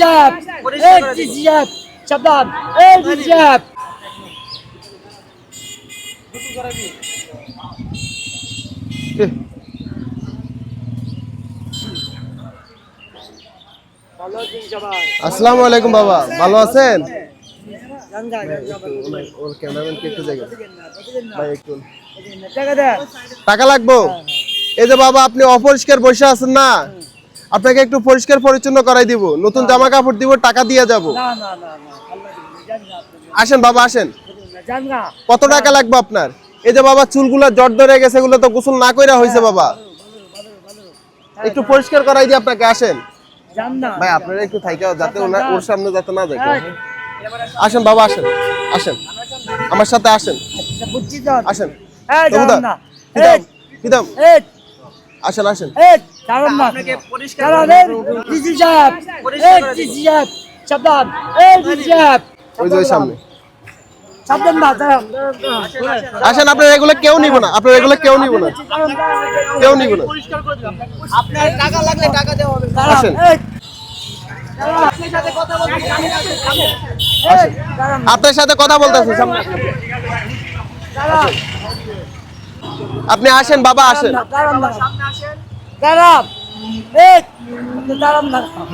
সাহেব এই সাহেব সাবধান এই সাহেব আসসালামু আলাইকুম বাবা ভালো আছেন টাকা লাগবো এই যে বাবা আপনি অপরিষ্কার বসে আছেন না আপনাকে একটু পরিষ্কার পরিচ্ছন্ন করাই দিব। নতুন জামা কাপড় দিব টাকা দিয়ে যাব। আসেন বাবা আসেন। কত টাকা লাগবে আপনার? এই যে বাবা চুলগুলো জট ধরে গেছে এগুলো তো গোসল না কইরা হয়েছে বাবা। একটু পরিষ্কার করাই দিই আপনাকে আসেন। ভাই আপনারা একটু থাইকা যাতে ওর সামনে যাতে না দেখে আসেন বাবা আসেন আসেন। আমার সাথে আসেন। আসেন। এই বাবুদা, আসেন আসেন। আসেন আপনার এগুলো কেউ নিব না আপনার এগুলো কেউ নিব না। কেউ নিব না। আপনার টাকা লাগলে টাকা দেওয়া হবে। আসেন। আপনার সাথে কথা বলতেছে সামনে। আপনি আসেন বাবা আসেন।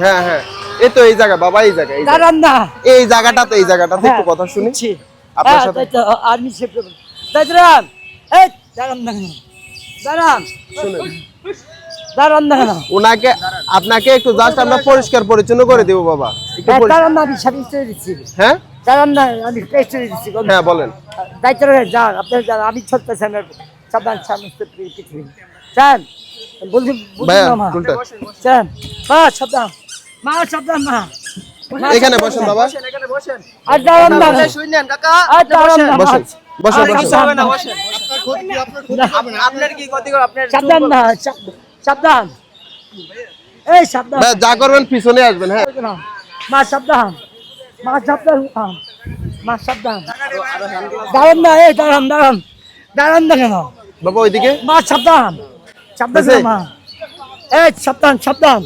হ্যাঁ হ্যাঁ। এই তো এই জায়গা বাবা এই জায়গা এই এই জায়গাটাতে এই জায়গাটাতে একটু কথা শুনি। শুনছি আপনার হ্যাঁ, সাথে- আর্মি শিফট দাঁড়ান। এই দাঁড়ান না কেন? দাঁড়ান। দাঁড়ান ওনাকে আপনাকে একটু জাস্ট আমরা পরিষ্কার পরিচ্ছন্ন করে দেবো বাবা। একটু হ্যাঁ, দাঁড়ান আমি সার্ভিস করে দিচ্ছি। হ্যাঁ? দাঁড়ান আমি টেস্ট করে দিচ্ছি হ্যাঁ বলেন। দায়িত্ব যান আপনার আমি আমার সাবধান সমস্ত পৃথিবী চান বলছি চান মা। সাবধান। মা সাবধান মা। এখানে। বসেন বাবা। এখানে বসেন। আর দাঁড়ান না। শুনলেন কাকা। আর দাঁড়ান না বসেন বসেন বসেন। না না। বসেন আপনার কি ক্ষতি করে আপনার সাবধান না সাবধান। এই সাবধান। যা করবেন পিছনে আসবেন হ্যাঁ। মা সাবধান। মা সাবধান মা। মা সাবধান। দাঁড়ান না এই দাঁড়ান দাঁড়ান। দাঁড়ান না কেন? বাবা ওইদিকে? মা সাবধান। সাবধান মা। এই সাবধান সাবধান।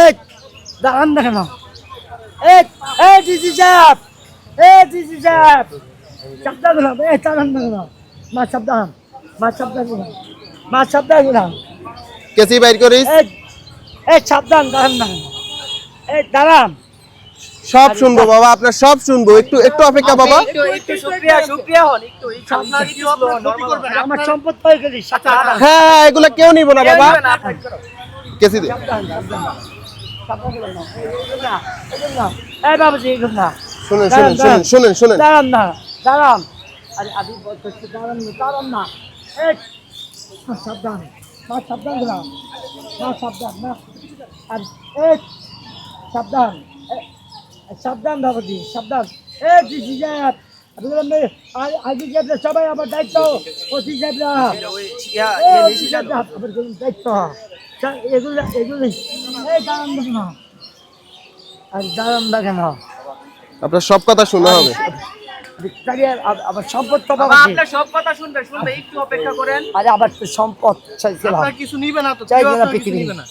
এই দাঁড়ান না। কেন এই এই ডিসি সাহেব। এই ডিসি সাহেব। সাবধান করো, এই দাঁড়ান না। কেন মা সাবধান। মা সাবধান। মা সাবধান করো। কেসি বাইর করিস? এই সাবধান দাঁড়ান না। কেন দাঁড়ান। সব শুনব বাবা আপনার সব শুনব। একটু একটু অপেক্ষা বাবা। সম্পদ হয়ে হ্যাঁ এগুলো কেউ নিব না বাবা। কেসি দে সাবধান সাবধান সাবধান করো। না। এগুলো না, এগুলো না। এই বাবাজি এগুলো না। শুনেন শুনেন শুনেন শুনেন শুনেন। দাঁড়ান না দাঁড়ান। আরে আদি বলতেছি দাঁড়ান না দাঁড়ান না। সাবধান মা সাবধান দিলাম মা সাবধান না। আর সাবধান এ- সাবধান বাবাজি সাবধান। এ ডিসি সাহেব আগে সবাই আমার দায়িত্ব ওসি সাহেবরা। এ ওসি নিশি সাহেবরা আমার কোনো দায়িত্ব। এগুলো এগুলো এই দাঁড়ান না। আর দাঁড়ান না। কেন আপনার সব কথা শুনতে হবে। আবার সম্পদ তো আপনার সব কথা শুনবে শুনবে একটু অপেক্ষা করেন। আরে আবার সম্পদ চাইছিলাম। কিছু নিবে না তো চাই না পৃথিবী নিবে না।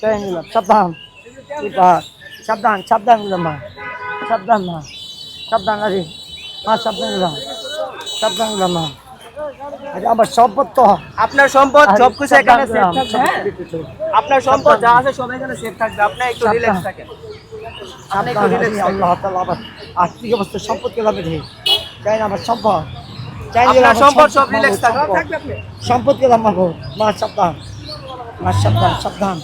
চাই নিলাম সাবধান সাবধান সাবধান নিলাম মা। সাবধান মা। সাবধান আরে মা সাবধান নিলাম সাবধান নিলাম মা। আরে আমার সম্পদ তো। আপনার সম্পদ এখানে সেফ থাকবে। হ্যাঁ? আপনার সম্পদ যা আছে সব এখানে সেফ থাকবে। আপনি একটু সাবধান। রিল্যাক্স থাকেন। আপনি একটু রিল্যাক্স আল্লাহ তাআলা আর্থিক অবস্থা সম্পদ কে লাভে দেয়। চাই না আমার সম্পদ। চাই না সম্পদ সব রিল্যাক্স থাকবে। সম্পদ। থাকবে আপনি। সম্পদ গেলাম মাগো। মা সাবধান। মা সাবধান সাবধান।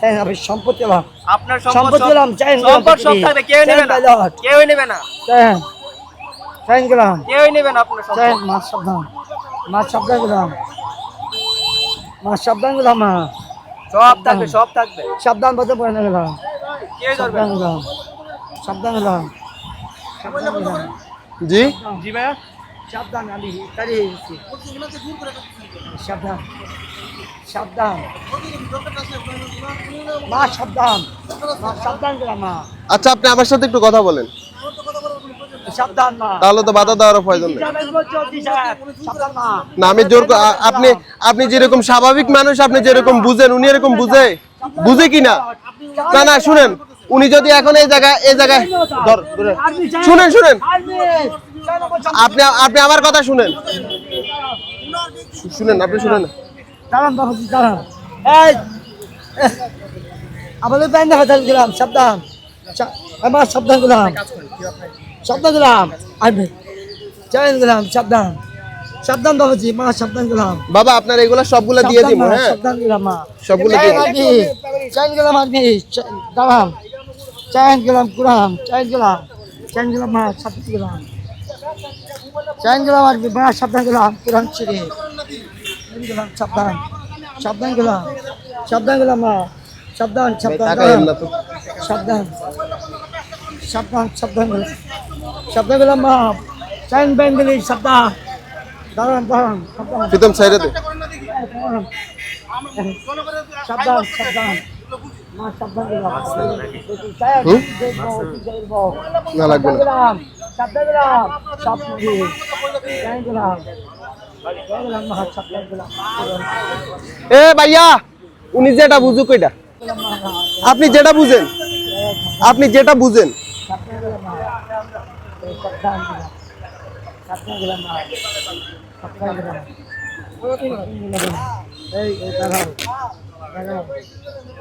না, আমি সম্পদ গেলাম আপনার সম্পদ সম্পদ সব- চাই না, সম্পদ সব থাকবে কেউ নেবে না। কেউই নেবে না। চাই চাই গেলাম কেউই নেবে না আপনার চাই সম্পদ। মা সাবধান মা সাবধান গেলাম। মা সাবধান গেলাম সব থাকবে সব থাকবে। সাবধান বলতে পারে না গেলাম। কেউ সাবধান গেলাম। সাবধান গেলাম। জি? জি ভাইয়া সাবধান আমি সাবধান সাবধান। মা সাবধান। সাবধান মা। আচ্ছা আপনি আমার সাথে একটু কথা বলেন। সাবধান মা। তাহলে তো বাধা দেওয়ার প্রয়োজন নেই। না আমি জোর আপনি আপনি যেরকম স্বাভাবিক মানুষ আপনি যেরকম বুঝেন উনি এরকম বুঝে। বুঝে কি না? না না শুনেন। উনি যদি এখন এই জায়গায় এই জায়গায় ধর, শুনেন শুনেন। আপনি আপনি আমার কথা শুনেন। শুনেন আপনি শুনেন। দাঁড়ান বাবাজি দাঁড়ান। এই আমাদের ব্যান্ড হাজার গেলাম সাবধান। আমার সাবধান গেলাম। সাবধান গেলাম। আর্মি চাই গেলাম সাবধান। সাবধান বাবাজি মা সাবধান গেলাম। বাবা আপনার এগুলা সবগুলো দিয়ে দিব হ্যাঁ? সাবধান গেলাম মা। সবগুলো দিয়ে চাই গেলাম আর্মি চা- দাঁড়ান। চাই গেলাম কুরাম চাই গেলাম চাই গেলাম মা সাবধান গেলাম। চাই গেলাম আর্মি মা সাবধান গেলাম কুরান ছিড়ে। গেলাম সাবধান। সাবধান গেলাম। সাবধান গেলাম মা। সাবধান সাবধান। সাবধান। সাবধান সাবধান গেলাম। সাবধান গেলাম মা। চাইন ব্যাংক গেলি সাবধান। দাঁড়ান দাঁড়ান প্রীতম সাইডে দে। সাবধান সাবধান। মা সাবধান গেলাম। না লাগবে না। সাবধান গেলাম। সাবধান গেলাম। এ ভাইয়া, উনি যেটা বুঝুক ওইটা। আপনি যেটা বুঝেন, আপনি যেটা বুঝেন।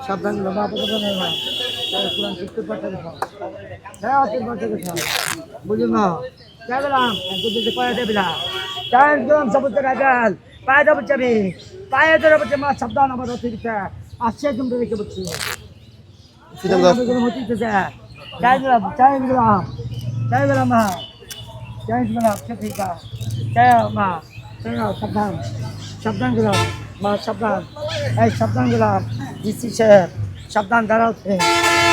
সাবধান বুঝুন না গেলাম বুঝতে পায়ে দেবিলা চান গেলাম সবুজ রাজাল পায়ে দেবো চাবি পায়ে ধরে বলছে মা সাবধান আমার অতিরিক্ত আসছে তুমি রেখে বলছি। প্রীতম দাস চাই গেলাম চাই গেলাম চাই গেলাম মা। চাই গেলাম ঠিক চাই মা। চাই সাবধান। সাবধান গেলাম। মা সাবধান। এই সাবধান গেলাম। ডিসি সাহেব সাবধান দাঁড়াও।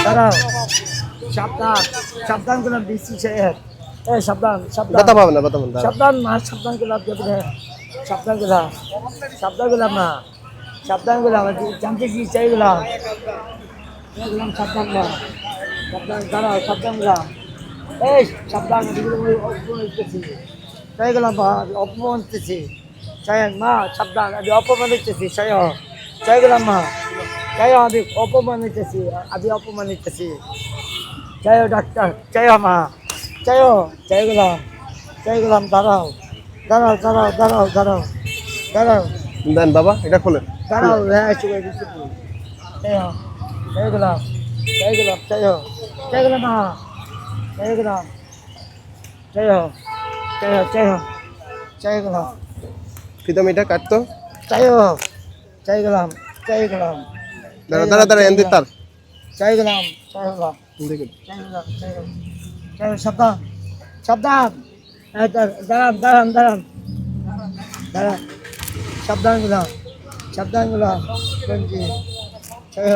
দাঁড়াও। সাবধান। সাবধান গেলাম ডিসি সাহেব এই সাবধান সাবধান। ব্যথা পাবেন না ব্যথা পাবেন না সাবধান মা সাবধান গেলাম দেবে সাবধান গেলাম সাবধান গেলাম না সাবধান গেলাম জানতে কি চাই গেলাম। চাই গেলাম সাবধান না সাবধান দাঁড়াও সাবধান গেলাম। এই সাবধান এগুলো আমি অপমান হইতেছি চাই গেলাম মা অপমান হইতেছি চাই মা সাবধান আমি অপমান হইতেছি চাই চাই গেলাম মা। চাই আমি অপমান হইতেছি আমি অপমান হইতেছি চাই ডাক্তার চাই মা। চাই চাই গেলাম চাই গেলাম দাঁড়াও দাঁড়াও দাঁড়াও দাঁড়াও দাঁড়াও দাঁড়াও। দেন বাবা এটা খোলেন। দাঁড়াও হ্যাঁ দিচ্ছি চাই চাই গেলাম। চাই গেলাম চাই চাই গেলাম মা। চাই গেলাম চাই চাই চাই চাই গেলাম। প্রীতম এটা কাটতো? চাই চাই গেলাম চাই গেলাম। দাঁড়া দাঁড়া দাঁড়া এনদি তার। চাই গেলাম চাই গেলাম। চাই গেলাম চাই গেলাম। সাবধান সাবধান এই দাঁড়- দাঁড়ান দাঁড়ান দাঁড়ান দাঁড়ান সাবধান গেলাম সাবধান গেলাম গঞ্জি চাই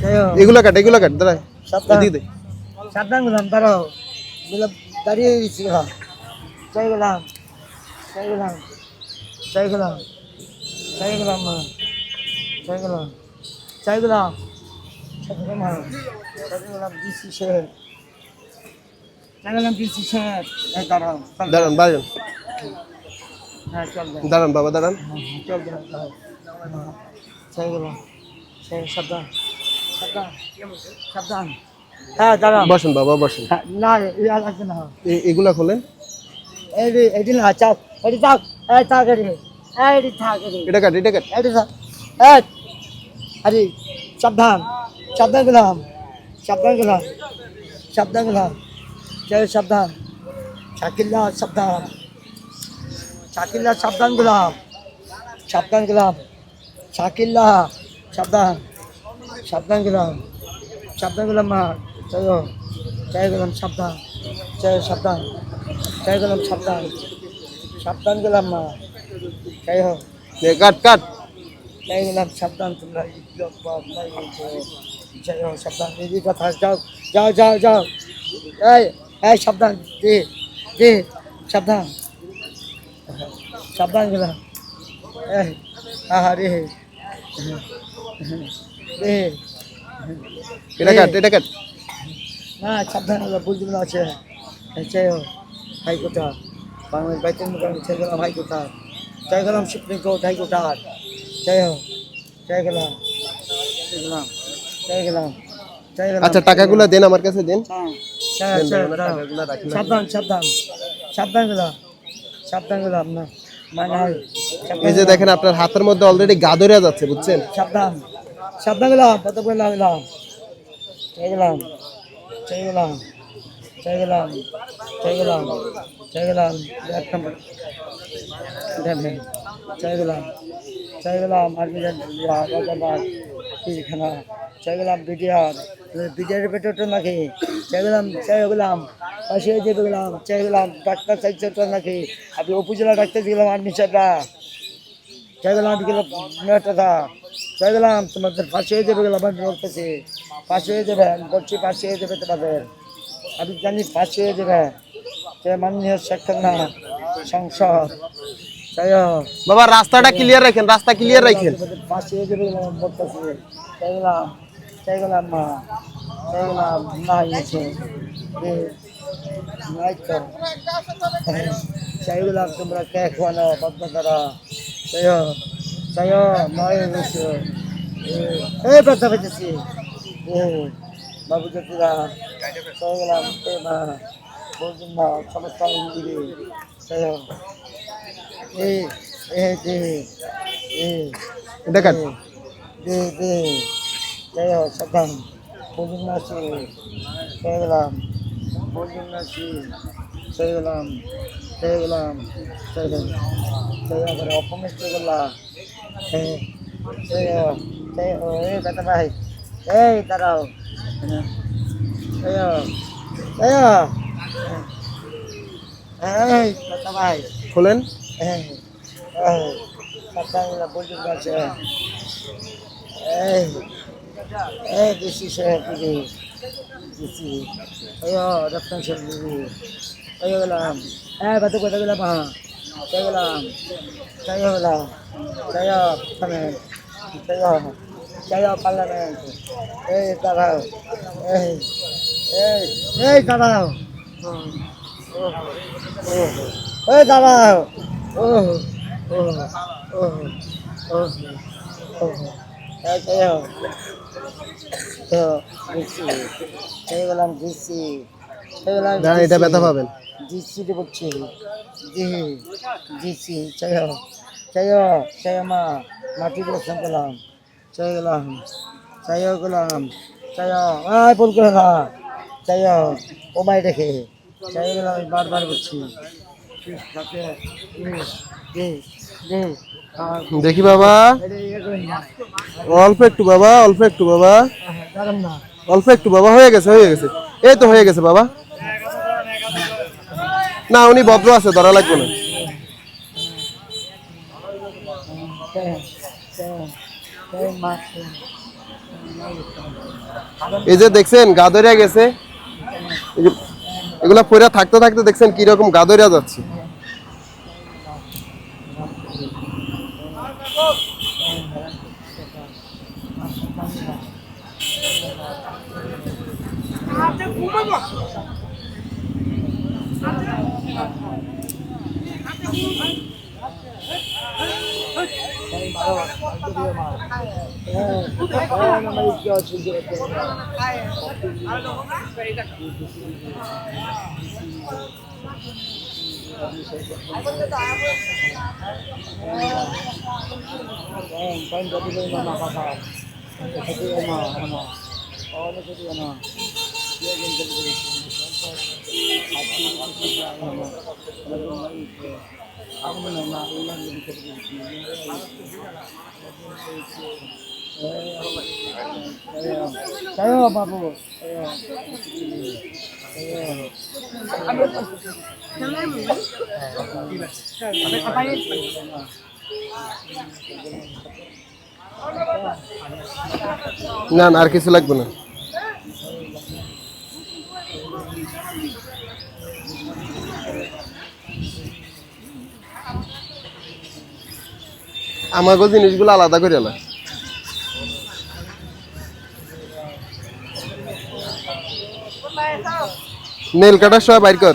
চাই এগুলো কাট এগুলো কাট দাঁড়া সাবধান এদিকে দে সাবধান গেলাম দাঁড়াও গেলাম দাঁড়িয়ে গেছি গেলাম চাই গেলাম চাই গেলাম চাই গেলাম চাই গেলাম মা চাই গেলাম চাই গেলাম চাই গেলাম মা চাই গেলাম ডিসি শের চাই গেলাম ডিসি শের এই দাঁড়াও চল দাঁড়ান দাঁড়ান বাবা দাঁড়ান বসেন বাবা বসেন না এগুলা খোলেন? এটা কাট এটা কাট। আরে সাবধান। সাবধান গেলাম। সাবধান গেলাম। সাবধান গেলাম। জয় সাবধান শাকিল্লা সাবধান শাকিল্লা সাবধান গেলাম সাবধান গেলাম শাকিল্লা সাবধান সাবধান গেলাম সাবধান গেলাম মা জয় জয় গেলাম সাবধান জয় সাবধান জয় গেলাম সাবধান সাবধান গেলাম মা জয় হোক এ, কাট কাট জয় গেলাম সাবধান তোমরা ইজ্জত পাপ নাই বলছো জয় হোক সাবধান দিদি কথা যাও যাও যাও যাও এই এই সাবধান দে দে সাবধান। সাবধান গেলাম এই আহা রে। রে। এটা কাট এটা কাট। না সাবধান হলো বুঝতে না আছে। চাই হাই কোথা? বাংলাদেশ বাইতের মোকামে চাই গেলাম হাই কোথা? চাই গেলাম সুপ্রিম কোর্ট হাই কোর্ট চাই হোক চাই গেলাম। চাই গেলাম। চাই গেলাম। আচ্ছা টাকাগুলো দেন আমার কাছে দেন। হ্যাঁ, হ্যাঁ। সাবধান সাবধান। সাবধান সাবধান গেলাম না মানে এই যে দেখেন আপনার হাতের মধ্যে অলরেডি গাদরিয়া যাচ্ছে বুঝছেন? সাবধান। সাবধান গেলাম কত বললাম গেলাম চাই গেলাম চাই গেলাম চাই গেলাম চাই গেলাম চাই গেলাম এক নম্বর। দেন দেন। চাই গেলাম চাই গেলাম আর পিলখানা চাই গেলাম বিডিআর, বিডিআরের পেটে নাকি চাই গেলাম চাই গেলাম পাশে যেতে গেলাম চাই গেলাম ডাক্তার চাইছে নাকি, আমি উপজেলা ডাক্তার গেলাম আর্মি সাহেবরা চাই গেলাম আমি গেলাম চাই গেলাম তোমাদের পাশে হয়ে যাবে গেলাম আমি বলতেছি, পাশে হয়ে যাবে আমি বলছি পাশে হয়ে যাবে তোমাদের। আমি জানি পাশে হয়ে যাবে মাননীয় শেখ না সংসদ। বাবা রাস্তাটা ক্লিয়ার রাখেন, রাস্তা ক্লিয়ার রাখেন। তোমাদের পাশে হয়ে যাবে গেলাম আমি বলতেছি চাই গেলাম। চাই গেলাম মা চাই গেলাম না হয়েছে নাই তো চাই গেলাম। তোমরা কে খাওয়ানো বদনা করা চাই হোক। চাই হোক মা হয়ে গেছে এই ব্যথা পেয়েছি বাবু জ্যোতিরা চাই গেলাম এ মা বলছেন না সমস্যা দিদি চাই হোক এই এই যে এই এটা কাট দে দে জয় হোক সাবধান বলুন না সে জয় গেলাম বলুন না সে জয় গেলাম জয় গেলাম জয় গেলাম জয় করে অপমিষ্ট করলা হ্যাঁ জয় হোক জয় হোক এই কথা ভাই এই দাঁড়াও জয় হোক জয় হোক এই কথা ভাই খোলেন এই এই সাবধান না সে এই দিছি সাহেব দিছি। আয়ো রপ্তান সাহেব দিদি আয়ো গেলাম। এই বাতু কোথায় গেলাম হ্যাঁ। চাই গেলাম। চাই গেলাম। চাই পার্লামেন্ট চাই চাই পার্লামেন্ট এই, দাঁড়াও। এই এই এই, দাঁড়াও। দাঁড়াও ও ও ও এটা ব্যথা পাবেন। দিচ্ছি তো বলছি। জি দিচ্ছি চাই চাই চাই মা, মাটি দর্শন করলাম চাই গেলাম চাই গেলাম চাই আয় বল করে না ও মাই দেখে চাই গেলাম, বারবার আর দেখি বাবা। অল্প একটু বাবা, অল্প একটু বাবা। অল্প একটু বাবা, হয়ে গেছে হয়ে গেছে। এই তো হয়ে গেছে বাবা। না, উনি ভদ্র আছে, ধরা লাগবে না। এই যে দেখছেন, গাদরিয়া গেছে। এগুলা পয়রা থাকতে থাকতে দেখছেন কীরকম গাদরিয়া যাচ্ছে। Ayan, paano dati ko yung mga kakak? Kasi ano, ano, ano, ano, চাইও বাবু না না আর কিছু লাগবে না। আমাকে জিনিসগুলো আলাদা করে না নেল কাটার সবাই বাইর কর।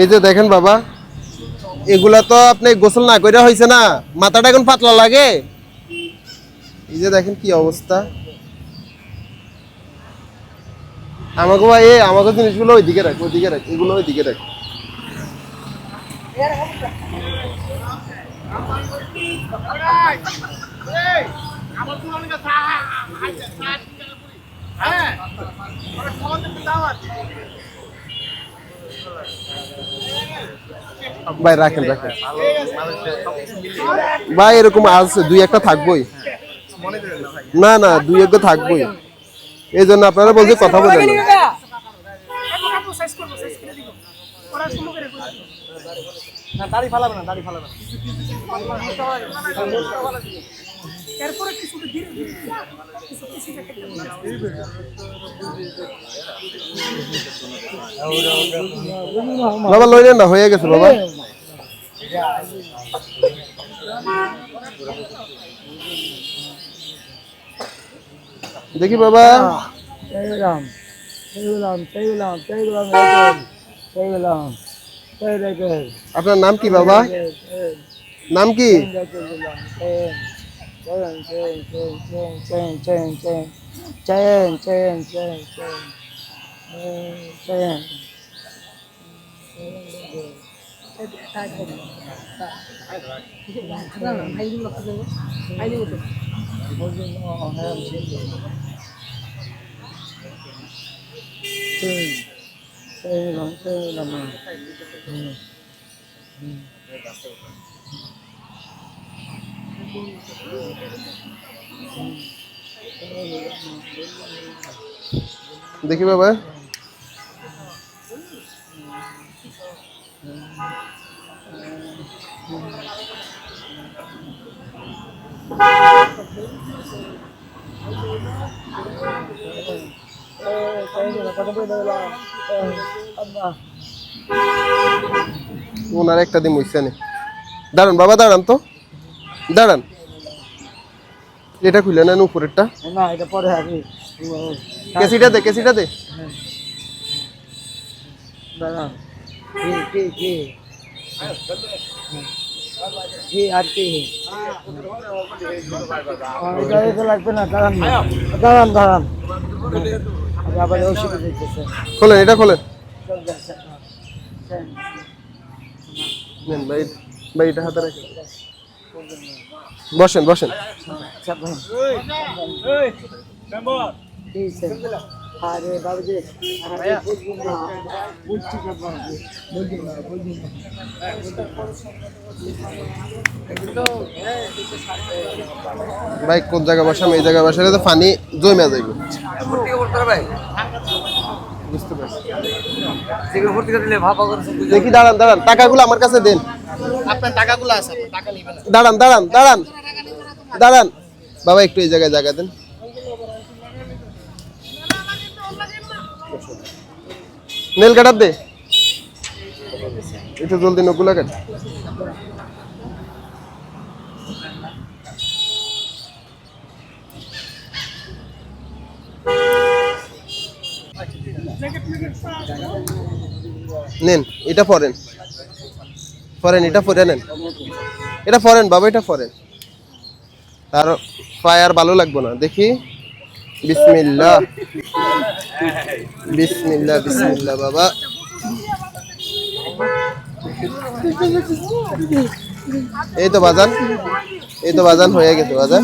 এই যে দেখেন বাবা, এগুলা তো আপনি গোসল না করে হয়েছে না? মাথাটা এখন পাতলা লাগে। এই যে দেখেন কি অবস্থা। আমাকে ভাই আমাকে জিনিসগুলো ওইদিকে রাখ ওইদিকে রাখ, এগুলো ওইদিকে রাখ। ভাই, রাখেন রাখেন। ভাই, এরকম আছে, দুই একটা থাকবোই। না না, দুই একটা থাকবোই। এই জন্য আপনারা বলছে কথা বলেন না। না দাড়ি ফালাবে না দাড়ি ফালাবে না। বাবা লই না হয়ে গেছে বাবা। দেখি বাবা। সেইগুলাম সেইগুলাম সেইগুলাম সেইগুলাম সেই আপনার নাম কি বাবা? নাম কি? চেন চেন চেন চেন দেখি বাবা ওনার একটা দিন মুইছে নে। দাঁড়ান বাবা দাঁড়ান তো। দাঁড়ান। এটা খুলে নেন উপরেরটা। না এটা পরে আমি কেসিটা দে কেসিটা দে। দাঁড়ান কি কি আর কি? এটা এটা লাগবে না দাঁড়ান। দাঁড়ান দাঁড়ান। আবার ওষুধ দিতেছে খোলেন এটা খোলেন নেন ভাই ভাই এটা হাতে রাখেন বসেন বসেন আরে ভাই কোন জায়গায় বসাম এই জায়গায় বসালে তো পানি জমে যাইব। বুঝতে পারছি। দেখি দাঁড়ান দাঁড়ান টাকাগুলো আমার কাছে দেন। আপনার টাকাগুলো আছে আপনি টাকা নেবেন দাঁড়ান দাঁড়ান দাঁড়ান দাঁড়ান। বাবা একটু এই জায়গায় জায়গা দেন। নেল কাটার দে। একটু জলদি নকুলা কাট। নেন, এটা ফরেন। ফরেন, এটা ফরে নেন। এটা ফরেন, বাবা, এটা ফরেন। তার পায়ে আর ভালো লাগবে না। দেখি। বিসমিল্লাহ। বিসমিল্লাহ বিসমিল্লাহ বাবা। এই তো বাজান এই তো বাজান হয়ে গেছে বাজান।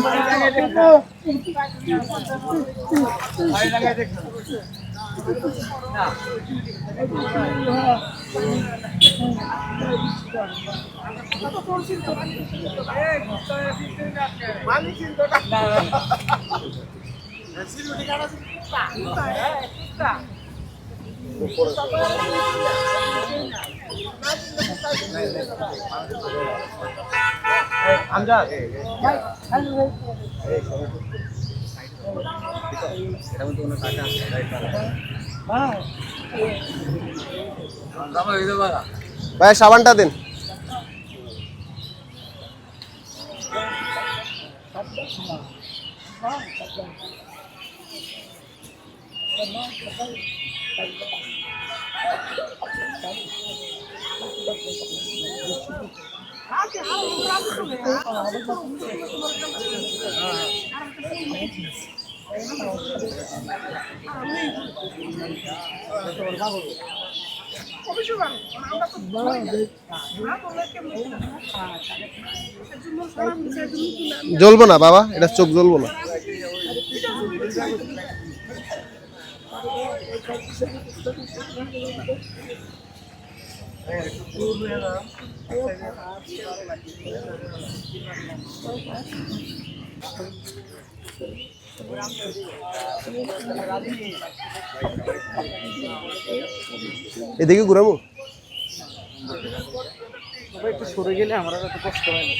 ভাই সাবানটা দিন। জ্বলবো না বাবা এটা চোখ জ্বলবো না। এদিকে ঘুরাবো? একটু সরে গেলে আমার আর এত কষ্ট হয় না।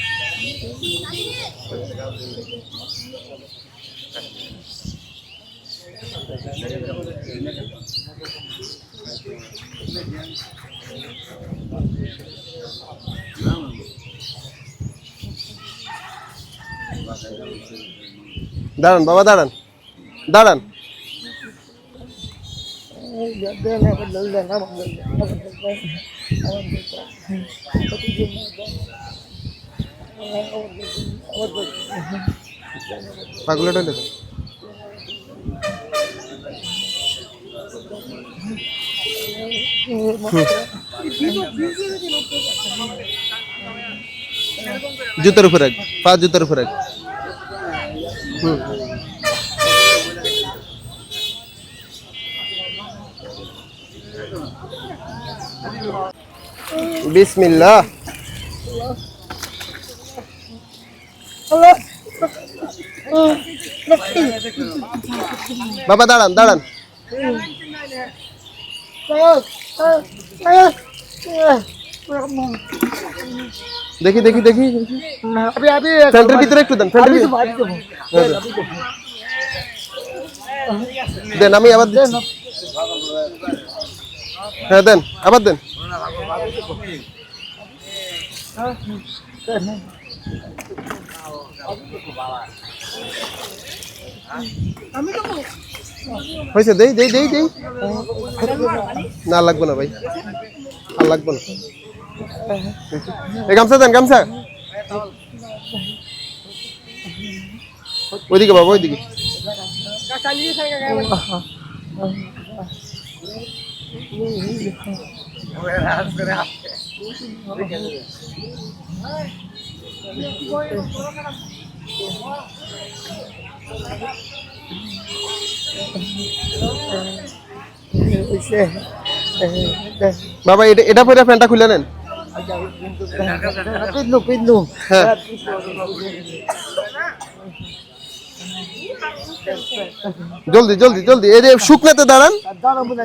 দাঁড়ান বাবা দাঁড়ান। দাঁড়ান। পাগলা টয়লেট জুতার উপরে রাখ পা জুতার উপরে রাখ বিসমিল্লাহ। বাবা দাঁড়ান দাঁড়ান। দেখি দেখি দেখি। আপনি আমি ফ্যান্টের ভিতরে একটু দেন ফ্যান্টের ভিতরে। দেন আমি আবার দেন হ্যাঁ দেন আবার দেন। হয়েছে দেই দেই দেই দেই। না লাগবে না ভাই। আর লাগবে না এই গামছা দেন গামছা ওইদিকে বাবা ওইদিকে বাবা এটা এটা পরে ফ্যানটা খুলে নেন। জলদি জলদি জলদি। এই যে শুকনাতে দাঁড়ান। দাঁড়াবো না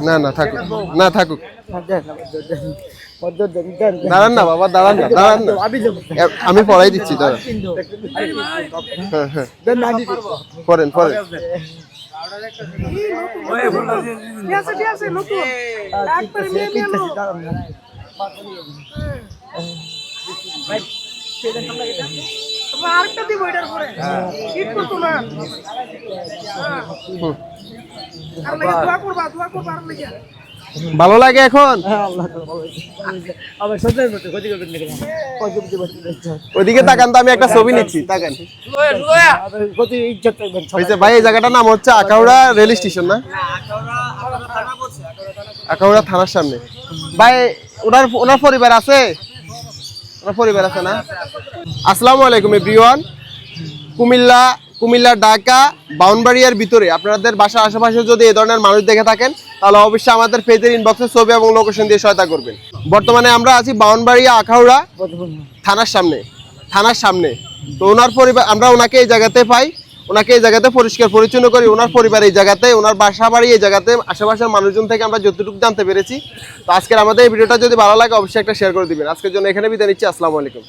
না না, থাকুক। না, থাকুক। দাঁড়ান না, বাবা, দাঁড়ান না দাঁড়ান না। আমি পড়াই দিচ্ছি, দাঁড়ান। হ্যাঁ হ্যাঁ। পড়েন পড়েন। আরেকটা দিব এটার পরে। ঈদ করতো না। আর লাগে দোয়া করবা দোয়া করবা আর লাগে। ভালো লাগে এখন? হ্যাঁ। ওইদিকে তাকান তো আমি একটা ছবি নিচ্ছি। তাকান। ভাই এই জায়গাটার নাম হচ্ছে আকাউড়া রেল স্টেশন না? আকাউড়া থানার সামনে। ভাই ওনার ওনার পরিবার আছে? পরিবার আছে না? আসসালামু আলাইকুম, এভরিওয়ান। কুমিল্লা কুমিল্লা, ঢাকা, বাউনবাড়িয়ার ভিতরে। আপনাদের বাসার আশেপাশে যদি এই ধরনের মানুষ দেখে থাকেন, তাহলে অবশ্যই আমাদের পেজের ইনবক্সে ছবি এবং লোকেশন দিয়ে সহায়তা করবেন। বর্তমানে আমরা আছি বাউনবাড়িয়া, আখাউড়া, থানার সামনে। থানার সামনে। তো ওনার পরিবার আমরা ওনাকে এই জায়গাতে পাই। ওনাকে এই জায়গাতে পরিষ্কার পরিচ্ছন্ন করি, ওনার পরিবার এই জায়গাতে, ওনার বাসা বাড়ি এই জায়গাতে, আশেপাশের মানুষজন থেকে আমরা যতটুকু জানতে পেরেছি। তো আজকের আমাদের এই ভিডিওটা যদি ভালো লাগে, অবশ্যই একটা শেয়ার করে দিবেন। আজকের জন্য এখানে বিদায় নিচ্ছি, আসসালামু আলাইকুম।